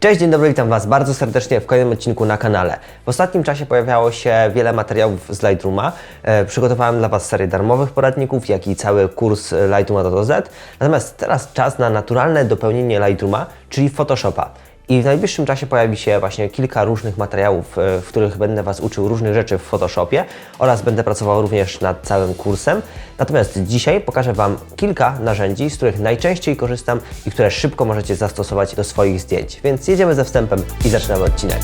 Cześć, dzień dobry, witam Was bardzo serdecznie w kolejnym odcinku na kanale. W ostatnim czasie pojawiało się wiele materiałów z Lightrooma. E, przygotowałem dla Was serię darmowych poradników, jak i cały kurs Lightrooma do. Natomiast teraz czas na naturalne dopełnienie Lightrooma, czyli Photoshopa. I w najbliższym czasie pojawi się właśnie kilka różnych materiałów, e, w których będę Was uczył różnych rzeczy w Photoshopie oraz będę pracował również nad całym kursem. Natomiast dzisiaj pokażę Wam kilka narzędzi, z których najczęściej korzystam i które szybko możecie zastosować do swoich zdjęć. Więc jedziemy ze wstępem i zaczynamy odcinek.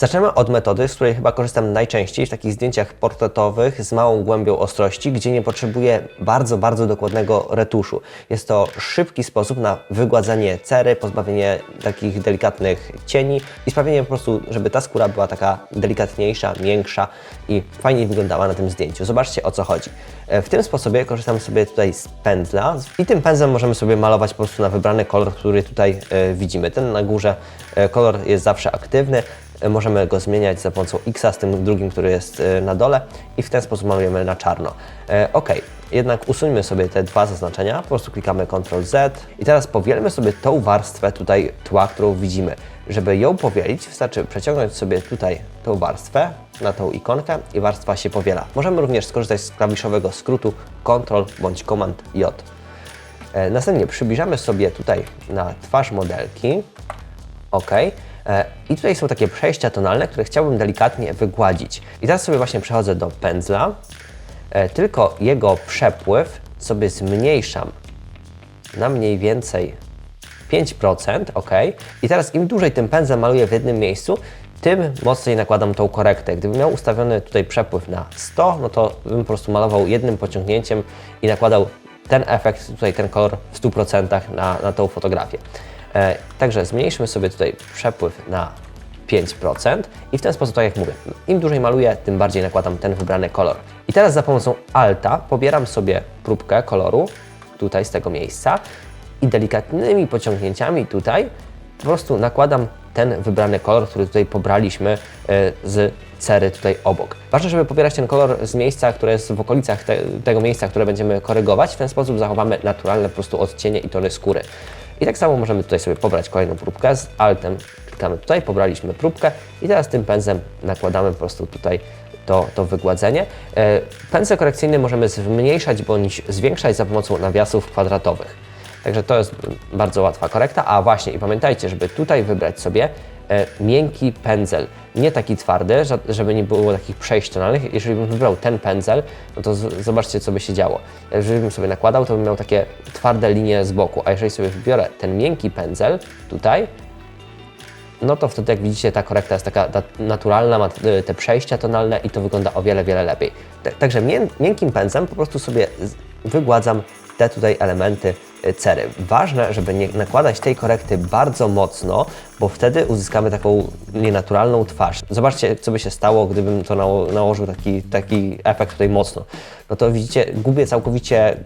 Zaczniemy od metody, z której chyba korzystam najczęściej w takich zdjęciach portretowych z małą głębią ostrości, gdzie nie potrzebuję bardzo, bardzo dokładnego retuszu. Jest to szybki sposób na wygładzenie cery, pozbawienie takich delikatnych cieni i sprawienie po prostu, żeby ta skóra była taka delikatniejsza, miększa i fajniej wyglądała na tym zdjęciu. Zobaczcie o co chodzi. E, W tym sposobie korzystam sobie tutaj z pędzla i tym pędzlem możemy sobie malować po prostu na wybrany kolor, który tutaj e, widzimy. Ten na górze e, kolor jest zawsze aktywny, możemy go zmieniać za pomocą X z tym drugim, który jest e, na dole i w ten sposób malujemy na czarno. E, ok, jednak usuńmy sobie te dwa zaznaczenia, po prostu klikamy Ctrl Z i teraz powielmy sobie tą warstwę tutaj tła, którą widzimy. Żeby ją powielić, wystarczy przeciągnąć sobie tutaj tą warstwę na tą ikonkę i warstwa się powiela. Możemy również skorzystać z klawiszowego skrótu Ctrl bądź Command J. E, Następnie przybliżamy sobie tutaj na twarz modelki. OK. E, I tutaj są takie przejścia tonalne, które chciałbym delikatnie wygładzić. I teraz sobie właśnie przechodzę do pędzla, e, tylko jego przepływ sobie zmniejszam na mniej więcej 5%, ok. I teraz im dłużej tym pędzlem maluję w jednym miejscu, tym mocniej nakładam tą korektę. Gdybym miał ustawiony tutaj przepływ na 100, no to bym po prostu malował jednym pociągnięciem i nakładał ten efekt, tutaj ten kolor w 100% na, na tą fotografię. E, także zmniejszmy sobie tutaj przepływ na 5% i w ten sposób, tak jak mówię, im dłużej maluję, tym bardziej nakładam ten wybrany kolor. I teraz za pomocą Alta pobieram sobie próbkę koloru tutaj z tego miejsca i delikatnymi pociągnięciami tutaj po prostu nakładam ten wybrany kolor, który tutaj pobraliśmy e, z cery tutaj obok. Ważne, żeby pobierać ten kolor z miejsca, które jest w okolicach te, tego miejsca, które będziemy korygować. W ten sposób zachowamy naturalne po prostu odcienie i tony skóry. I tak samo możemy tutaj sobie pobrać kolejną próbkę z altem. Klikamy tutaj, pobraliśmy próbkę i teraz tym pędzlem nakładamy po prostu tutaj to, to wygładzenie. E, Pędzel korekcyjny możemy zmniejszać bądź zwiększać za pomocą nawiasów kwadratowych. Także to jest bardzo łatwa korekta. A właśnie, i pamiętajcie, żeby tutaj wybrać sobie miękki pędzel, nie taki twardy, żeby nie było takich przejść tonalnych. Jeżeli bym wybrał ten pędzel, no to zobaczcie, co by się działo. Jeżeli bym sobie nakładał, to bym miał takie twarde linie z boku, a jeżeli sobie wybiorę ten miękki pędzel tutaj, no to wtedy, jak widzicie, ta korekta jest taka ta- naturalna, ma y, te przejścia tonalne i to wygląda o wiele, wiele lepiej. Ta- Także mię- miękkim pędzlem po prostu sobie wygładzam te tutaj elementy cery. Ważne, żeby nie nakładać tej korekty bardzo mocno, bo wtedy uzyskamy taką nienaturalną twarz. Zobaczcie, co by się stało, gdybym to nało- nałożył taki, taki efekt tutaj mocno. No to widzicie, gubię całkowicie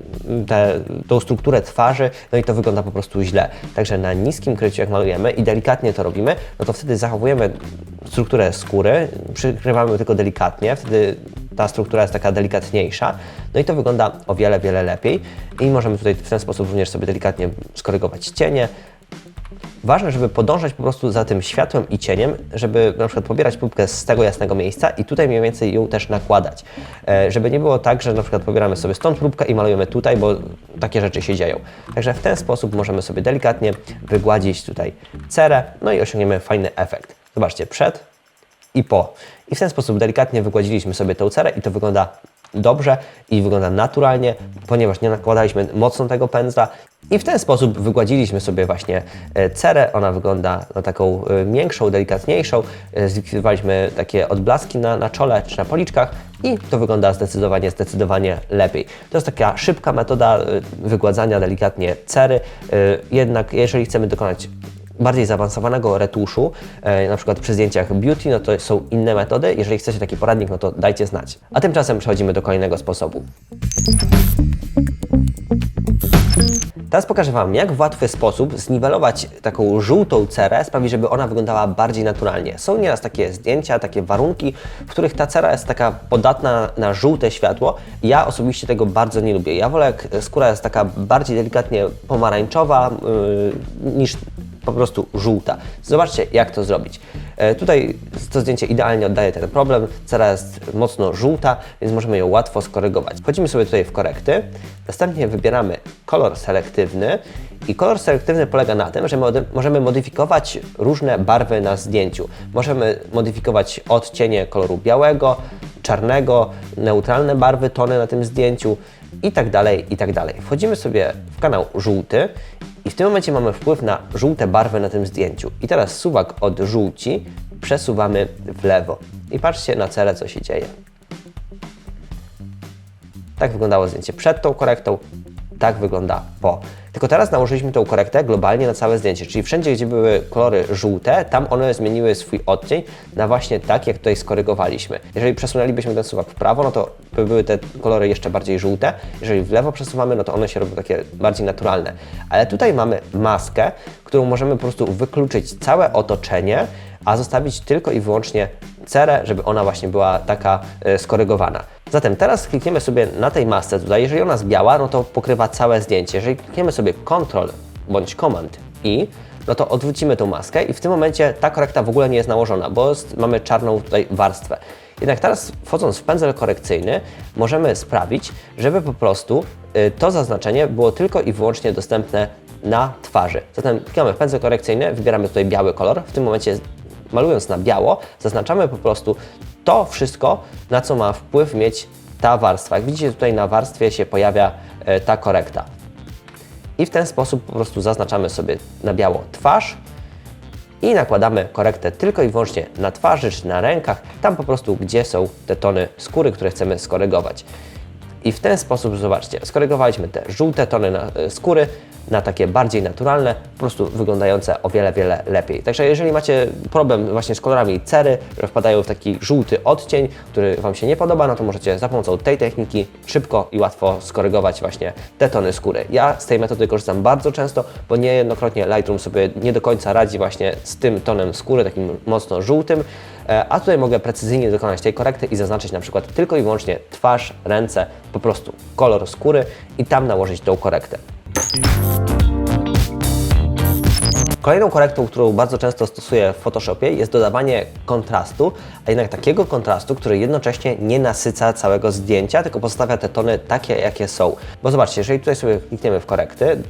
tę tą strukturę twarzy, no i to wygląda po prostu źle. Także na niskim kryciu, jak malujemy i delikatnie to robimy, no to wtedy zachowujemy strukturę skóry, przykrywamy tylko delikatnie, wtedy ta struktura jest taka delikatniejsza, no i to wygląda o wiele, wiele lepiej i możemy tutaj w ten sposób również sobie delikatnie skorygować cienie, Ważne, żeby podążać po prostu za tym światłem i cieniem, żeby na przykład pobierać próbkę z tego jasnego miejsca i tutaj mniej więcej ją też nakładać. E, żeby nie było tak, że na przykład pobieramy sobie stąd próbkę i malujemy tutaj, bo takie rzeczy się dzieją. Także w ten sposób możemy sobie delikatnie wygładzić tutaj cerę, no i osiągniemy fajny efekt. Zobaczcie, przed i po. I w ten sposób delikatnie wygładziliśmy sobie tą cerę i to wygląda dobrze i wygląda naturalnie, ponieważ nie nakładaliśmy mocno tego pędzla i w ten sposób wygładziliśmy sobie właśnie e, cerę. Ona wygląda na taką e, miększą, delikatniejszą. E, Zlikwidowaliśmy takie odblaski na, na czole czy na policzkach i to wygląda zdecydowanie, zdecydowanie lepiej. To jest taka szybka metoda wygładzania delikatnie cery. Jednak jeżeli chcemy dokonać bardziej zaawansowanego retuszu, e, na przykład przy zdjęciach beauty, no to są inne metody. Jeżeli chcecie taki poradnik, no to dajcie znać. A tymczasem przechodzimy do kolejnego sposobu. Teraz pokażę Wam, jak w łatwy sposób zniwelować taką żółtą cerę, sprawić, żeby ona wyglądała bardziej naturalnie. Są nieraz takie zdjęcia, takie warunki, w których ta cera jest taka podatna na żółte światło. Ja osobiście tego bardzo nie lubię. Ja wolę, jak skóra jest taka bardziej delikatnie pomarańczowa yy, niż po prostu żółta. Zobaczcie, jak to zrobić. E, tutaj to zdjęcie idealnie oddaje ten problem. Cera jest mocno żółta, więc możemy ją łatwo skorygować. Wchodzimy sobie tutaj w korekty, następnie wybieramy kolor selektywny i kolor selektywny polega na tym, że możemy modyfikować różne barwy na zdjęciu. Możemy modyfikować odcienie koloru białego, czarnego, neutralne barwy, tony na tym zdjęciu i tak dalej, i tak dalej. Wchodzimy sobie w kanał żółty i w tym momencie mamy wpływ na żółte barwy na tym zdjęciu. I teraz suwak od żółci przesuwamy w lewo. I patrzcie na cerę, co się dzieje. Tak wyglądało zdjęcie przed tą korektą, tak wygląda po. Tylko teraz nałożyliśmy tą korektę globalnie na całe zdjęcie, czyli wszędzie, gdzie były kolory żółte, tam one zmieniły swój odcień na właśnie tak, jak tutaj skorygowaliśmy. Jeżeli przesunęlibyśmy ten suwak w prawo, no to by były te kolory jeszcze bardziej żółte. Jeżeli w lewo przesuwamy, no to one się robią takie bardziej naturalne. Ale tutaj mamy maskę, którą możemy po prostu wykluczyć całe otoczenie, a zostawić tylko i wyłącznie cerę, żeby ona właśnie była taka y, skorygowana. Zatem teraz klikniemy sobie na tej masce tutaj. Jeżeli ona jest biała, no to pokrywa całe zdjęcie. Jeżeli klikniemy sobie Ctrl bądź Command i no to odwrócimy tą maskę i w tym momencie ta korekta w ogóle nie jest nałożona, bo jest, mamy czarną tutaj warstwę. Jednak teraz wchodząc w pędzel korekcyjny możemy sprawić, żeby po prostu y, to zaznaczenie było tylko i wyłącznie dostępne na twarzy. Zatem klikamy w pędzel korekcyjny, wybieramy tutaj biały kolor. W tym momencie malując na biało, zaznaczamy po prostu to wszystko, na co ma wpływ mieć ta warstwa. Jak widzicie, tutaj na warstwie się pojawia e, ta korekta. I w ten sposób po prostu zaznaczamy sobie na biało twarz i nakładamy korektę tylko i wyłącznie na twarzy czy na rękach, tam po prostu, gdzie są te tony skóry, które chcemy skorygować. I w ten sposób, zobaczcie, skorygowaliśmy te żółte tony na, e, skóry na takie bardziej naturalne, po prostu wyglądające o wiele, wiele lepiej. Także jeżeli macie problem właśnie z kolorami cery, że wpadają w taki żółty odcień, który Wam się nie podoba, no to możecie za pomocą tej techniki szybko i łatwo skorygować właśnie te tony skóry. Ja z tej metody korzystam bardzo często, bo niejednokrotnie Lightroom sobie nie do końca radzi właśnie z tym tonem skóry, takim mocno żółtym, a tutaj mogę precyzyjnie dokonać tej korekty i zaznaczyć na przykład tylko i wyłącznie twarz, ręce, po prostu kolor skóry i tam nałożyć tą korektę. Kolejną korektą, którą bardzo często stosuję w Photoshopie jest dodawanie kontrastu, a jednak takiego kontrastu, który jednocześnie nie nasyca całego zdjęcia, tylko pozostawia te tony takie, jakie są. Bo zobaczcie, jeżeli tutaj sobie klikniemy w korekty,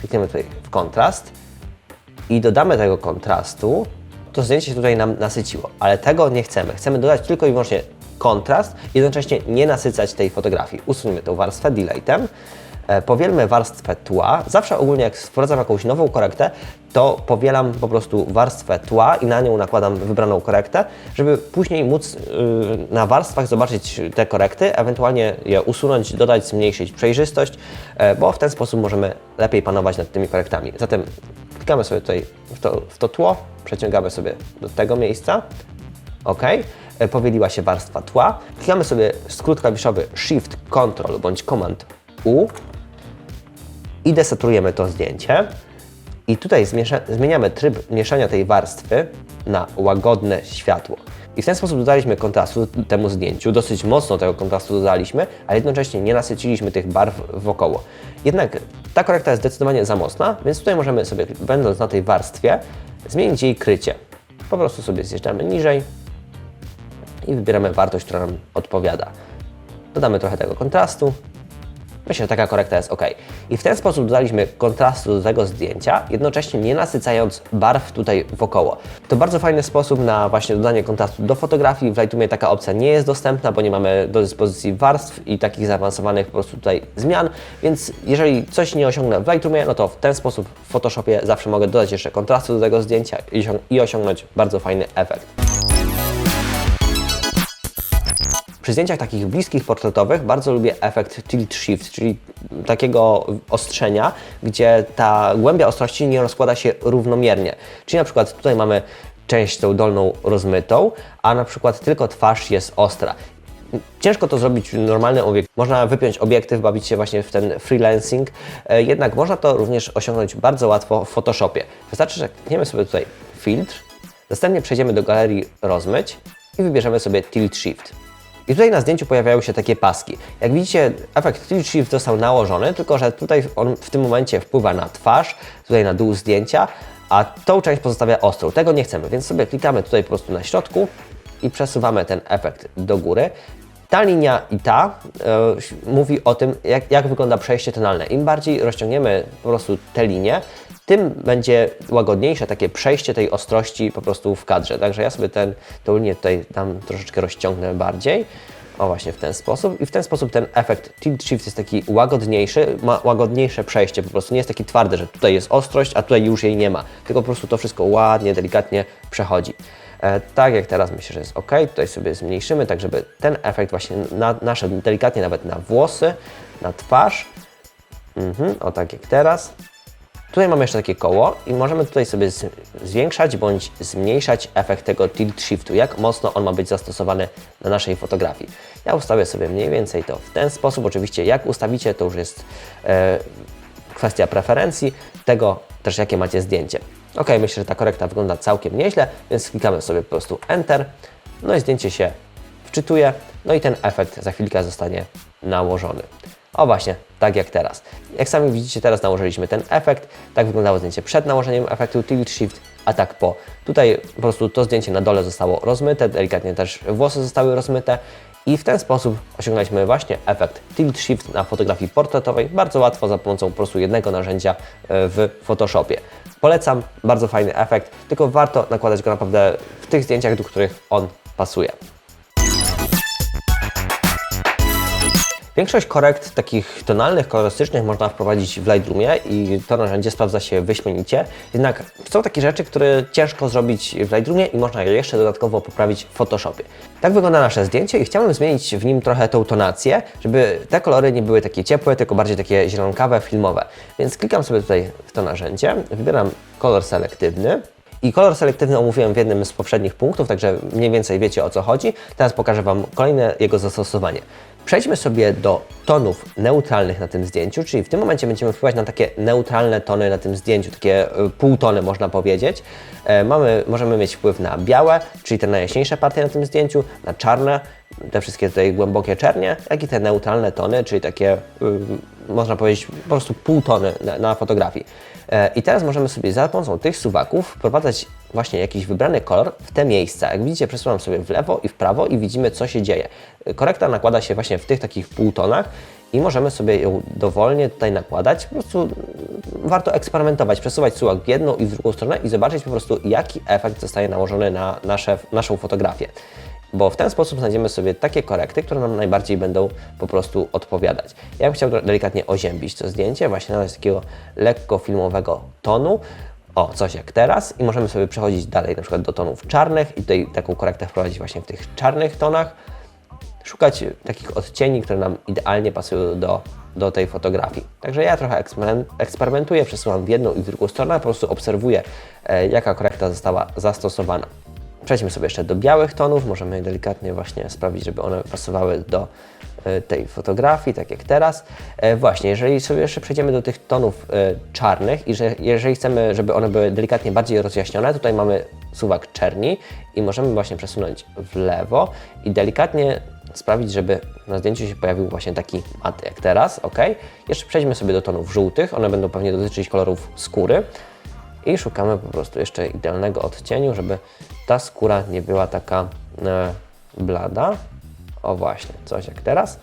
klikniemy tutaj w kontrast i dodamy tego kontrastu, to zdjęcie się tutaj nam nasyciło, ale tego nie chcemy. Chcemy dodać tylko i wyłącznie kontrast, jednocześnie nie nasycać tej fotografii. Usuńmy tą warstwę deletem E, powielmy warstwę tła. Zawsze ogólnie jak wprowadzam jakąś nową korektę, to powielam po prostu warstwę tła i na nią nakładam wybraną korektę, żeby później móc yy, na warstwach zobaczyć te korekty, ewentualnie je usunąć, dodać, zmniejszyć przejrzystość, yy, bo w ten sposób możemy lepiej panować nad tymi korektami. Zatem klikamy sobie tutaj w to, w to tło, przeciągamy sobie do tego miejsca, OK, yy, powieliła się warstwa tła. Klikamy sobie skrót klawiszowy Shift, Ctrl bądź Command U i desaturujemy to zdjęcie. I tutaj zmieniamy tryb mieszania tej warstwy na łagodne światło. I w ten sposób dodaliśmy kontrastu temu zdjęciu, dosyć mocno tego kontrastu dodaliśmy, ale jednocześnie nie nasyciliśmy tych barw wokoło. Jednak ta korekta jest zdecydowanie za mocna, więc tutaj możemy sobie, będąc na tej warstwie, zmienić jej krycie. Po prostu sobie zjeżdżamy niżej i wybieramy wartość, która nam odpowiada. Dodamy trochę tego kontrastu, Myślę, że taka korekta jest ok. I w ten sposób dodaliśmy kontrastu do tego zdjęcia, jednocześnie nie nasycając barw tutaj wokoło. To bardzo fajny sposób na właśnie dodanie kontrastu do fotografii. W Lightroomie taka opcja nie jest dostępna, bo nie mamy do dyspozycji warstw i takich zaawansowanych po prostu tutaj zmian, więc jeżeli coś nie osiągnę w Lightroomie, no to w ten sposób w Photoshopie zawsze mogę dodać jeszcze kontrastu do tego zdjęcia i osiągnąć bardzo fajny efekt. Przy zdjęciach takich bliskich, portretowych bardzo lubię efekt tilt shift, czyli takiego ostrzenia, gdzie ta głębia ostrości nie rozkłada się równomiernie. Czyli na przykład tutaj mamy część tą dolną rozmytą, a na przykład tylko twarz jest ostra. Ciężko to zrobić w normalnym obiektywie. Można wypiąć obiektyw, bawić się właśnie w ten freelancing, e, jednak można to również osiągnąć bardzo łatwo w Photoshopie. Wystarczy, że klikniemy sobie tutaj filtr, następnie przejdziemy do galerii rozmyć i wybierzemy sobie tilt shift. I tutaj na zdjęciu pojawiają się takie paski. Jak widzicie, efekt tilt shift został nałożony, tylko że tutaj on w tym momencie wpływa na twarz, tutaj na dół zdjęcia, a tą część pozostawia ostrą. Tego nie chcemy, więc sobie klikamy tutaj po prostu na środku i przesuwamy ten efekt do góry. Ta linia i ta e, mówi o tym, jak, jak wygląda przejście tonalne. Im bardziej rozciągniemy po prostu tę linię, tym będzie łagodniejsze takie przejście tej ostrości po prostu w kadrze. Także ja sobie ten, tę linię tutaj tam troszeczkę rozciągnę bardziej. O właśnie w ten sposób. I w ten sposób ten efekt tilt shift jest taki łagodniejszy, ma łagodniejsze przejście po prostu. Nie jest taki twardy, że tutaj jest ostrość, a tutaj już jej nie ma. Tylko po prostu to wszystko ładnie, delikatnie przechodzi. E, tak jak teraz myślę, że jest ok. Tutaj sobie zmniejszymy, tak żeby ten efekt właśnie na, naszedł delikatnie nawet na włosy, na twarz. Mhm, o tak jak teraz. Tutaj mamy jeszcze takie koło i możemy tutaj sobie zwiększać bądź zmniejszać efekt tego tilt shiftu, jak mocno on ma być zastosowany na naszej fotografii. Ja ustawię sobie mniej więcej to w ten sposób. Oczywiście jak ustawicie, to już jest e, kwestia preferencji, tego też jakie macie zdjęcie. Ok, myślę, że ta korekta wygląda całkiem nieźle, więc klikamy sobie po prostu Enter, no i zdjęcie się wczytuje, no i ten efekt za chwilkę zostanie nałożony. O właśnie, tak jak teraz. Jak sami widzicie, teraz nałożyliśmy ten efekt. Tak wyglądało zdjęcie przed nałożeniem efektu Tilt Shift, a tak po. Tutaj po prostu to zdjęcie na dole zostało rozmyte, delikatnie też włosy zostały rozmyte i w ten sposób osiągnęliśmy właśnie efekt Tilt Shift na fotografii portretowej bardzo łatwo za pomocą po prostu jednego narzędzia e, w Photoshopie. Polecam, bardzo fajny efekt, tylko warto nakładać go naprawdę w tych zdjęciach, do których on pasuje. Większość korekt takich tonalnych, kolorystycznych można wprowadzić w Lightroomie i to narzędzie sprawdza się wyśmienicie. Jednak są takie rzeczy, które ciężko zrobić w Lightroomie i można je jeszcze dodatkowo poprawić w Photoshopie. Tak wygląda nasze zdjęcie i chciałbym zmienić w nim trochę tą tonację, żeby te kolory nie były takie ciepłe, tylko bardziej takie zielonkawe, filmowe. Więc klikam sobie tutaj w to narzędzie, wybieram kolor selektywny. I kolor selektywny omówiłem w jednym z poprzednich punktów, także mniej więcej wiecie o co chodzi. Teraz pokażę Wam kolejne jego zastosowanie. Przejdźmy sobie do tonów neutralnych na tym zdjęciu, czyli w tym momencie będziemy wpływać na takie neutralne tony na tym zdjęciu, takie y, półtony można powiedzieć. E, mamy, możemy mieć wpływ na białe, czyli te najjaśniejsze partie na tym zdjęciu, na czarne, te wszystkie tutaj głębokie czernie, jak i te neutralne tony, czyli takie, y, można powiedzieć, po prostu półtony na, na fotografii. E, I teraz możemy sobie za pomocą tych suwaków wprowadzać właśnie jakiś wybrany kolor w te miejsca. Jak widzicie, przesuwam sobie w lewo i w prawo i widzimy, co się dzieje. Korekta nakłada się właśnie w tych takich półtonach i możemy sobie ją dowolnie tutaj nakładać. Po prostu mm, warto eksperymentować, przesuwać suwak w jedną i w drugą stronę i zobaczyć po prostu, jaki efekt zostaje nałożony na nasze, naszą fotografię bo w ten sposób znajdziemy sobie takie korekty, które nam najbardziej będą po prostu odpowiadać. Ja bym chciał delikatnie oziębić to zdjęcie, właśnie nadać takiego lekko filmowego tonu, o, coś jak teraz i możemy sobie przechodzić dalej na przykład do tonów czarnych i tutaj taką korektę wprowadzić właśnie w tych czarnych tonach. Szukać takich odcieni, które nam idealnie pasują do, do tej fotografii. Także ja trochę eksperymen- eksperymentuję, przesuwam w jedną i w drugą stronę, po prostu obserwuję, e, jaka korekta została zastosowana. Przejdźmy sobie jeszcze do białych tonów. Możemy delikatnie właśnie sprawić, żeby one pasowały do e, tej fotografii, tak jak teraz. E, Właśnie, jeżeli sobie jeszcze przejdziemy do tych tonów e, czarnych i że jeżeli chcemy, żeby one były delikatnie bardziej rozjaśnione, tutaj mamy suwak czerni i możemy właśnie przesunąć w lewo i delikatnie sprawić, żeby na zdjęciu się pojawił właśnie taki mat jak teraz, ok? Jeszcze przejdźmy sobie do tonów żółtych, one będą pewnie dotyczyć kolorów skóry i szukamy po prostu jeszcze idealnego odcieniu, żeby ta skóra nie była taka e, blada. O właśnie, coś jak teraz.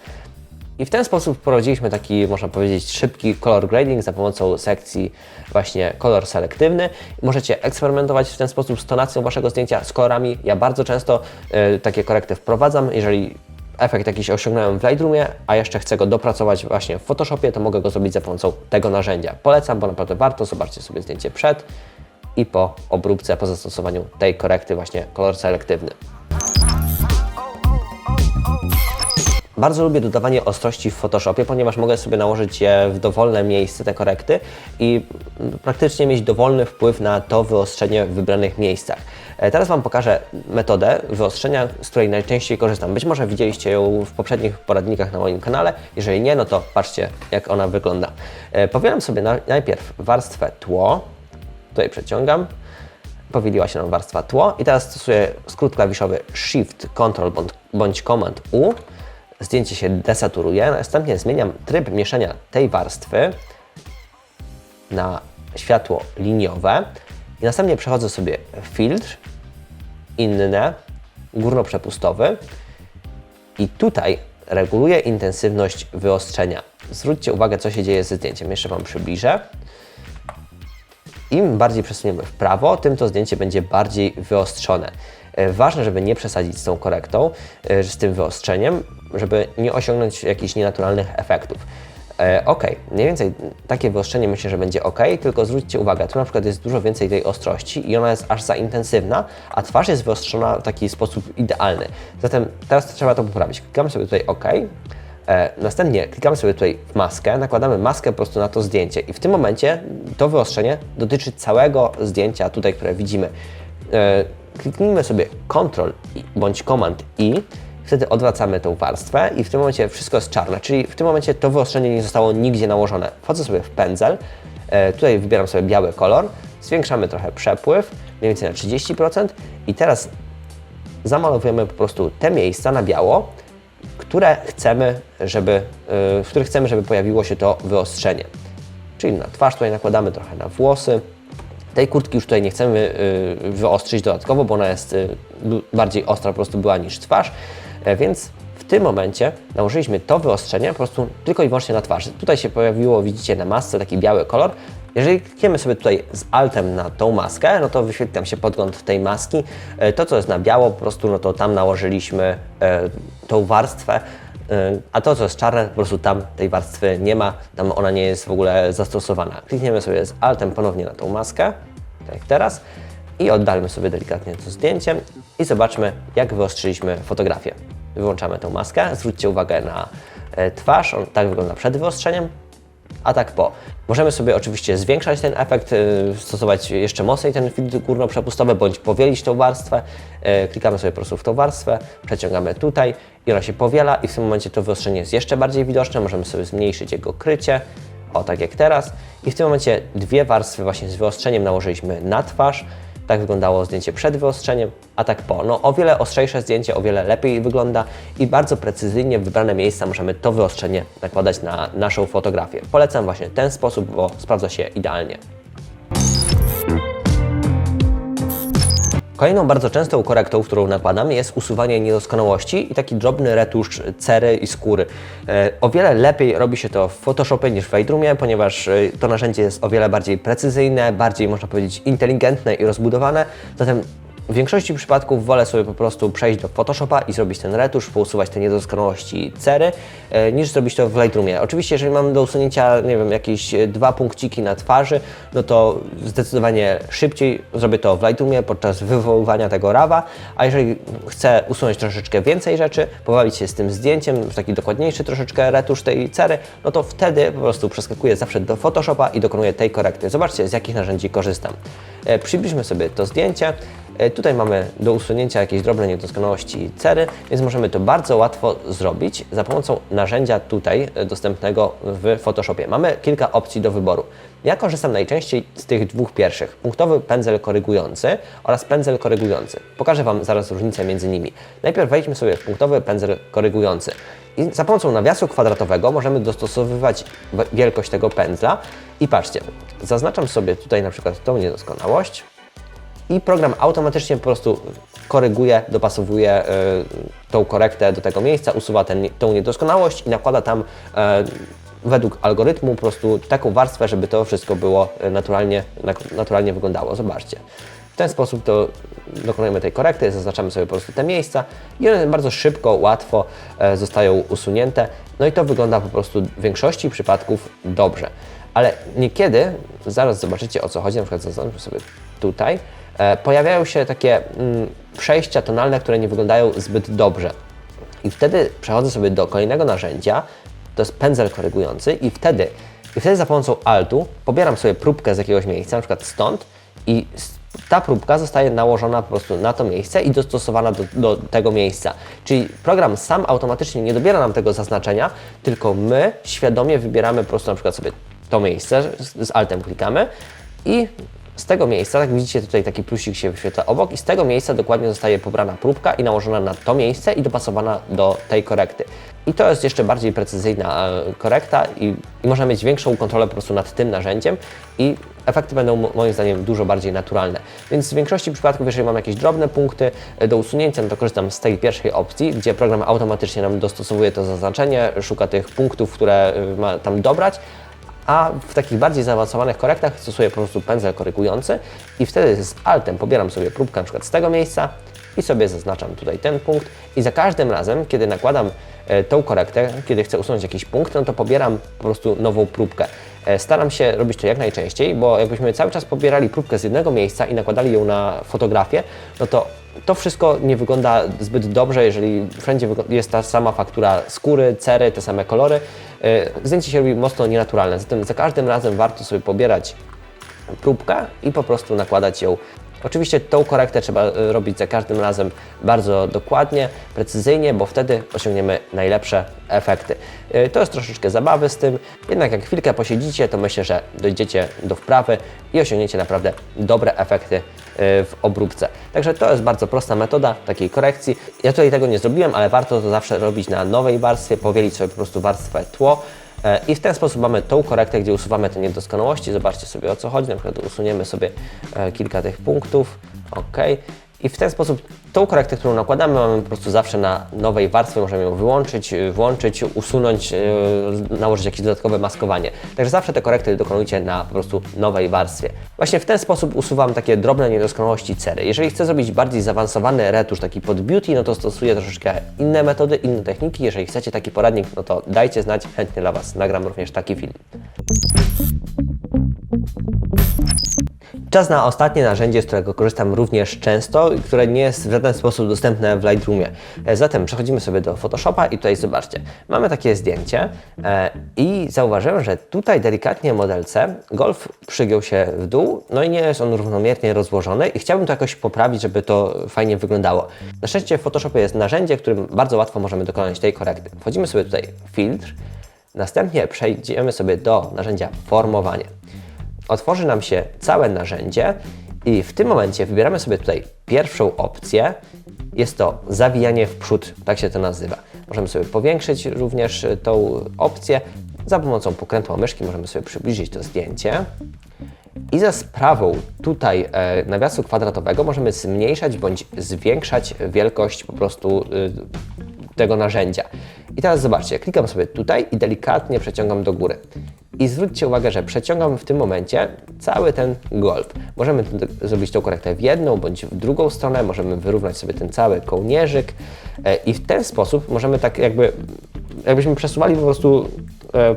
I w ten sposób wprowadziliśmy taki, można powiedzieć, szybki color grading za pomocą sekcji właśnie kolor selektywny. Możecie eksperymentować w ten sposób z tonacją Waszego zdjęcia, z kolorami. Ja bardzo często e, takie korekty wprowadzam. Jeżeli efekt jakiś osiągnąłem w Lightroomie, a jeszcze chcę go dopracować właśnie w Photoshopie, to mogę go zrobić za pomocą tego narzędzia. Polecam, bo naprawdę warto. Zobaczcie sobie zdjęcie przed i po obróbce, po zastosowaniu tej korekty właśnie kolor selektywny. Bardzo lubię dodawanie ostrości w Photoshopie, ponieważ mogę sobie nałożyć je w dowolne miejsce, te korekty i praktycznie mieć dowolny wpływ na to wyostrzenie w wybranych miejscach. E, Teraz Wam pokażę metodę wyostrzenia, z której najczęściej korzystam. Być może widzieliście ją w poprzednich poradnikach na moim kanale. Jeżeli nie, no to patrzcie, jak ona wygląda. E, Powielam sobie na, najpierw warstwę tło. Tutaj przeciągam. Powieliła się nam warstwa tło i teraz stosuję skrót klawiszowy Shift, Ctrl bądź, Command U. Zdjęcie się desaturuje. Następnie zmieniam tryb mieszania tej warstwy na światło liniowe i następnie przechodzę sobie filtr, inne, górnoprzepustowy i tutaj reguluję intensywność wyostrzenia. Zwróćcie uwagę, co się dzieje ze zdjęciem. Jeszcze Wam przybliżę. Im bardziej przesuniemy w prawo, tym to zdjęcie będzie bardziej wyostrzone. E, Ważne, żeby nie przesadzić z tą korektą, e, z tym wyostrzeniem, żeby nie osiągnąć jakichś nienaturalnych efektów. E, ok, mniej więcej takie wyostrzenie myślę, że będzie ok, tylko zwróćcie uwagę, tu na przykład jest dużo więcej tej ostrości i ona jest aż za intensywna, a twarz jest wyostrzona w taki sposób idealny. Zatem teraz trzeba to poprawić. Klikamy sobie tutaj OK, następnie klikamy sobie tutaj w maskę, nakładamy maskę po prostu na to zdjęcie i w tym momencie to wyostrzenie dotyczy całego zdjęcia tutaj, które widzimy. E, kliknijmy sobie Ctrl bądź Command I, wtedy odwracamy tą warstwę i w tym momencie wszystko jest czarne, czyli w tym momencie to wyostrzenie nie zostało nigdzie nałożone. Wchodzę sobie w pędzel, e, tutaj wybieram sobie biały kolor, zwiększamy trochę przepływ, mniej więcej na 30% i teraz zamalowujemy po prostu te miejsca na biało, które chcemy, żeby, y, w których chcemy, żeby pojawiło się to wyostrzenie. Czyli na twarz tutaj nakładamy trochę na włosy. Tej kurtki już tutaj nie chcemy y, wyostrzyć dodatkowo, bo ona jest y, bardziej ostra po prostu była niż twarz, E, więc w tym momencie nałożyliśmy to wyostrzenie po prostu tylko i wyłącznie na twarz. Tutaj się pojawiło, widzicie na masce taki biały kolor. Jeżeli klikniemy sobie tutaj z altem na tą maskę, no to wyświetli nam się podgląd tej maski. E, To, co jest na biało, po prostu no to tam nałożyliśmy e, tą warstwę, e, a to, co jest czarne, po prostu tam tej warstwy nie ma, tam ona nie jest w ogóle zastosowana. Klikniemy sobie z altem ponownie na tą maskę, tak jak teraz, i oddalmy sobie delikatnie to zdjęcie i zobaczmy, jak wyostrzyliśmy fotografię. Wyłączamy tą maskę, zwróćcie uwagę na twarz, on tak wygląda przed wyostrzeniem, a tak po. Możemy sobie oczywiście zwiększać ten efekt, y, stosować jeszcze mocniej ten filtr górnoprzepustowy, bądź powielić tą warstwę. Y, Klikamy sobie po prostu w tą warstwę, przeciągamy tutaj i ona się powiela i w tym momencie to wyostrzenie jest jeszcze bardziej widoczne. Możemy sobie zmniejszyć jego krycie, o tak jak teraz. I w tym momencie dwie warstwy właśnie z wyostrzeniem nałożyliśmy na twarz. Tak wyglądało zdjęcie przed wyostrzeniem, a tak po. No, o wiele ostrzejsze zdjęcie, o wiele lepiej wygląda i bardzo precyzyjnie w wybrane miejsca możemy to wyostrzenie nakładać na naszą fotografię. Polecam właśnie ten sposób, bo sprawdza się idealnie. Kolejną bardzo częstą korektą, którą nakładamy, jest usuwanie niedoskonałości i taki drobny retusz cery i skóry. E, O wiele lepiej robi się to w Photoshopie niż w Lightroomie, ponieważ e, to narzędzie jest o wiele bardziej precyzyjne, bardziej można powiedzieć inteligentne i rozbudowane. Zatem w większości przypadków wolę sobie po prostu przejść do Photoshopa i zrobić ten retusz, pousuwać te niedoskonałości cery, e, niż zrobić to w Lightroomie. Oczywiście, jeżeli mam do usunięcia, nie wiem, jakieś e, dwa punkciki na twarzy, no to zdecydowanie szybciej zrobię to w Lightroomie podczas wywoływania tego rawa, a jeżeli chcę usunąć troszeczkę więcej rzeczy, pobawić się z tym zdjęciem, w taki dokładniejszy troszeczkę retusz tej cery, no to wtedy po prostu przeskakuję zawsze do Photoshopa i dokonuję tej korekty. Zobaczcie, z jakich narzędzi korzystam. E, Przybliżmy sobie to zdjęcie. E, Tutaj mamy do usunięcia jakieś drobne niedoskonałości cery, więc możemy to bardzo łatwo zrobić za pomocą narzędzia tutaj e, dostępnego w Photoshopie. Mamy kilka opcji do wyboru. Ja korzystam najczęściej z tych dwóch pierwszych. Punktowy pędzel korygujący oraz pędzel korygujący. Pokażę Wam zaraz różnicę między nimi. Najpierw wejdźmy sobie w punktowy pędzel korygujący. I za pomocą nawiasu kwadratowego możemy dostosowywać wielkość tego pędzla. I patrzcie, zaznaczam sobie tutaj na przykład tą niedoskonałość i program automatycznie po prostu koryguje, dopasowuje y, tą korektę do tego miejsca, usuwa ten, tą niedoskonałość i nakłada tam e, według algorytmu po prostu taką warstwę, żeby to wszystko było e, naturalnie, naturalnie wyglądało. Zobaczcie. W ten sposób to dokonujemy tej korekty, zaznaczamy sobie po prostu te miejsca i one bardzo szybko, łatwo zostają usunięte. No i to wygląda po prostu w większości przypadków dobrze. Ale niekiedy, zaraz zobaczycie o co chodzi, na przykład zaznaczmy sobie tutaj, pojawiają się takie mm, przejścia tonalne, które nie wyglądają zbyt dobrze. I wtedy przechodzę sobie do kolejnego narzędzia, to jest pędzel korygujący i wtedy, i wtedy za pomocą altu pobieram sobie próbkę z jakiegoś miejsca, na przykład stąd i ta próbka zostaje nałożona po prostu na to miejsce i dostosowana do, do tego miejsca. Czyli program sam automatycznie nie dobiera nam tego zaznaczenia, tylko my świadomie wybieramy po prostu na przykład sobie to miejsce, z altem klikamy i z tego miejsca, tak widzicie tutaj taki plusik się wyświetla obok i z tego miejsca dokładnie zostaje pobrana próbka i nałożona na to miejsce i dopasowana do tej korekty. I to jest jeszcze bardziej precyzyjna e, korekta i, i można mieć większą kontrolę po prostu nad tym narzędziem i efekty będą mo- moim zdaniem dużo bardziej naturalne. Więc w większości przypadków, jeżeli mam jakieś drobne punkty e, do usunięcia, no to korzystam z tej pierwszej opcji, gdzie program automatycznie nam dostosowuje to zaznaczenie, szuka tych punktów, które e, ma tam dobrać, a w takich bardziej zaawansowanych korektach stosuję po prostu pędzel korygujący i wtedy z altem pobieram sobie próbkę przykład z tego miejsca i sobie zaznaczam tutaj ten punkt i za każdym razem, kiedy nakładam e, tą korektę, kiedy chcę usunąć jakiś punkt, no to pobieram po prostu nową próbkę. E, Staram się robić to jak najczęściej, bo jakbyśmy cały czas pobierali próbkę z jednego miejsca i nakładali ją na fotografię, no to to wszystko nie wygląda zbyt dobrze, jeżeli wszędzie jest ta sama faktura skóry, cery, te same kolory. E, Zdjęcie się robi mocno nienaturalne, zatem za każdym razem warto sobie pobierać próbkę i po prostu nakładać ją. Oczywiście tą korektę trzeba e, robić za każdym razem bardzo dokładnie, precyzyjnie, bo wtedy osiągniemy najlepsze efekty. E, To jest troszeczkę zabawy z tym, jednak jak chwilkę posiedzicie, to myślę, że dojdziecie do wprawy i osiągniecie naprawdę dobre efekty e, w obróbce. Także to jest bardzo prosta metoda takiej korekcji. Ja tutaj tego nie zrobiłem, ale warto to zawsze robić na nowej warstwie, powielić sobie po prostu warstwę tło, I w ten sposób mamy tą korektę, gdzie usuwamy te niedoskonałości. Zobaczcie sobie o co chodzi. Na przykład usuniemy sobie e, kilka tych punktów. OK. I w ten sposób tą korektę, którą nakładamy, mamy po prostu zawsze na nowej warstwie. Możemy ją wyłączyć, y, włączyć, usunąć, y, nałożyć jakieś dodatkowe maskowanie. Także zawsze te korekty dokonujcie na po prostu nowej warstwie. Właśnie w ten sposób usuwam takie drobne niedoskonałości cery. Jeżeli chcę zrobić bardziej zaawansowany retusz, taki pod beauty, no to stosuję troszeczkę inne metody, inne techniki. Jeżeli chcecie taki poradnik, no to dajcie znać, chętnie dla Was nagram również taki film. Czas na ostatnie narzędzie, z którego korzystam również często które nie jest w żaden sposób dostępne w Lightroomie. E, Zatem przechodzimy sobie do Photoshopa i tutaj zobaczcie, mamy takie zdjęcie e, i zauważyłem, że tutaj delikatnie modelce golf przygiął się w dół, no i nie jest on równomiernie rozłożony i chciałbym to jakoś poprawić, żeby to fajnie wyglądało. Na szczęście w Photoshopie jest narzędzie, którym bardzo łatwo możemy dokonać tej korekty. Wchodzimy sobie tutaj w filtr, następnie przejdziemy sobie do narzędzia formowanie otworzy nam się całe narzędzie i w tym momencie wybieramy sobie tutaj pierwszą opcję. Jest to zawijanie w przód, tak się to nazywa. Możemy sobie powiększyć również y, tą opcję. Za pomocą pokrętła myszki możemy sobie przybliżyć to zdjęcie. I za sprawą tutaj e, nawiasu kwadratowego możemy zmniejszać bądź zwiększać wielkość po prostu y, tego narzędzia. I teraz zobaczcie, klikam sobie tutaj i delikatnie przeciągam do góry. I zwróćcie uwagę, że przeciągam w tym momencie cały ten golf. Możemy zrobić tą korektę w jedną bądź w drugą stronę, możemy wyrównać sobie ten cały kołnierzyk e, i w ten sposób możemy tak jakby, jakbyśmy przesuwali po prostu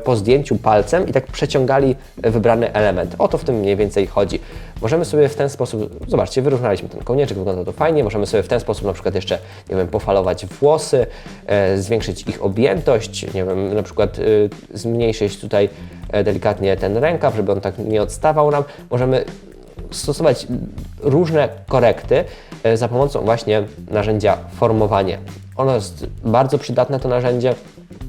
po zdjęciu palcem i tak przeciągali wybrany element. O to w tym mniej więcej chodzi. Możemy sobie w ten sposób, zobaczcie, wyrównaliśmy ten kołnierzyk, wygląda to fajnie. Możemy sobie w ten sposób na przykład jeszcze, nie wiem, pofalować włosy, e, zwiększyć ich objętość, nie wiem, na przykład e, zmniejszyć tutaj e, delikatnie ten rękaw, żeby on tak nie odstawał nam. Możemy stosować różne korekty e, za pomocą właśnie narzędzia formowanie. Ono jest bardzo przydatne to narzędzie,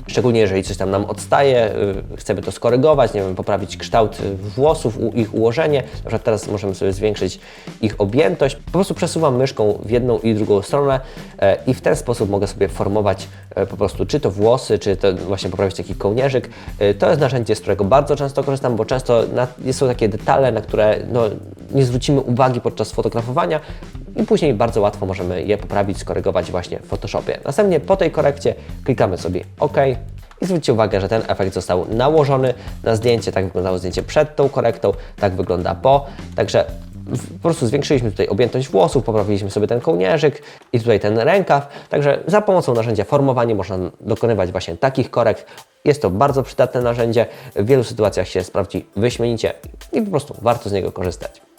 szczególnie jeżeli coś tam nam odstaje, y, chcemy to skorygować, nie wiem, poprawić kształt y, włosów, ich ułożenie. Na przykład teraz możemy sobie zwiększyć ich objętość. Po prostu przesuwam myszką w jedną i drugą stronę e, i w ten sposób mogę sobie formować e, po prostu czy to włosy, czy to właśnie poprawić taki kołnierzyk. E, To jest narzędzie, z którego bardzo często korzystam, bo często są takie detale, na które no, nie zwrócimy uwagi podczas fotografowania i później bardzo łatwo możemy je poprawić, skorygować właśnie w Photoshopie. Następnie po tej korekcie klikamy sobie OK i zwróćcie uwagę, że ten efekt został nałożony na zdjęcie. Tak wyglądało zdjęcie przed tą korektą, tak wygląda po. Także po prostu zwiększyliśmy tutaj objętość włosów, poprawiliśmy sobie ten kołnierzyk i tutaj ten rękaw. Także za pomocą narzędzia formowanie można dokonywać właśnie takich korekt. Jest to bardzo przydatne narzędzie, w wielu sytuacjach się sprawdzi wyśmienicie i po prostu warto z niego korzystać.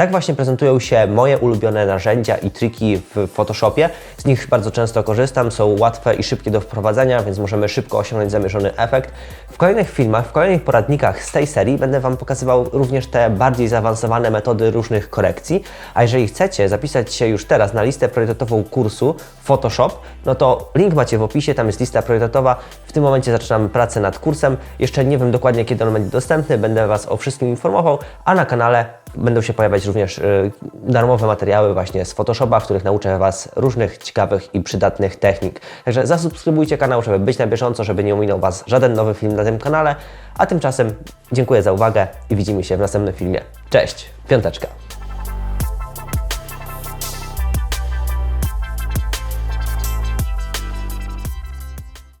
Tak właśnie prezentują się moje ulubione narzędzia i triki w Photoshopie. Z nich bardzo często korzystam, są łatwe i szybkie do wprowadzenia, więc możemy szybko osiągnąć zamierzony efekt. W kolejnych filmach, w kolejnych poradnikach z tej serii będę Wam pokazywał również te bardziej zaawansowane metody różnych korekcji. A jeżeli chcecie zapisać się już teraz na listę priorytetową kursu Photoshop, no to link macie w opisie, tam jest lista priorytetowa. W tym momencie zaczynamy pracę nad kursem. Jeszcze nie wiem dokładnie, kiedy on będzie dostępny, będę Was o wszystkim informował, a na kanale będą się pojawiać również y, darmowe materiały właśnie z Photoshopa, w których nauczę Was różnych ciekawych i przydatnych technik. Także zasubskrybujcie kanał, żeby być na bieżąco, żeby nie ominął Was żaden nowy film na tym kanale. A tymczasem dziękuję za uwagę i widzimy się w następnym filmie. Cześć, piąteczka.